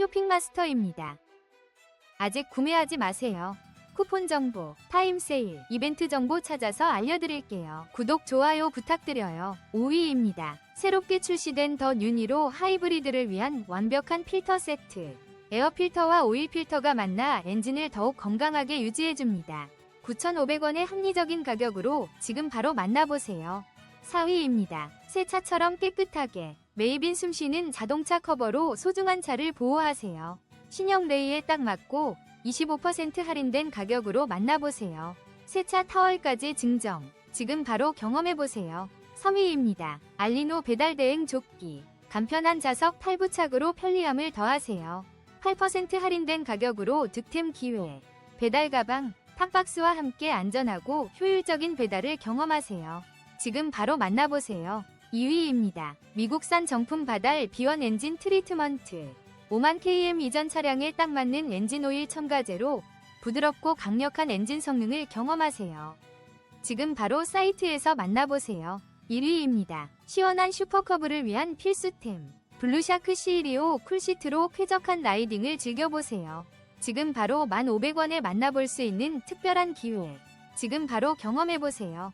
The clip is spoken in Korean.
쇼핑마스터입니다. 아직 구매하지 마세요. 쿠폰 정보, 타임 세일, 이벤트 정보 찾아서 알려드릴게요. 구독, 좋아요 부탁드려요. 5위입니다. 새롭게 출시된 더 뉴니로 하이브리드를 위한 완벽한 필터 세트. 에어 필터와 오일 필터가 만나 엔진을 더욱 건강하게 유지해줍니다. 9,500원의 합리적인 가격으로 지금 바로 만나보세요. 4위입니다. 새 차처럼 깨끗하게 메이빈 숨쉬는 자동차 커버로 소중한 차를 보호하세요. 신형 레이에 딱 맞고 25% 할인된 가격으로 만나보세요. 새 차 타월까지 증정. 지금 바로 경험해보세요. 3위입니다. 알리노 배달 대행 조끼. 간편한 좌석 8부착으로 편리함을 더하세요. 8% 할인된 가격으로 득템 기회. 배달 가방, 탑박스와 함께 안전하고 효율적인 배달을 경험하세요. 지금 바로 만나보세요. 2위입니다. 미국산 정품 바달 비원 엔진 트리트먼트. 5만 km 이전 차량에 딱 맞는 엔진 오일 첨가제로 부드럽고 강력한 엔진 성능을 경험하세요. 지금 바로 사이트에서 만나보세요. 1위입니다. 시원한 슈퍼커브를 위한 필수템. 블루샤크 C125 쿨시트로 쾌적한 라이딩을 즐겨보세요. 지금 바로 1,500원에 만나볼 수 있는 특별한 기회. 지금 바로 경험해보세요.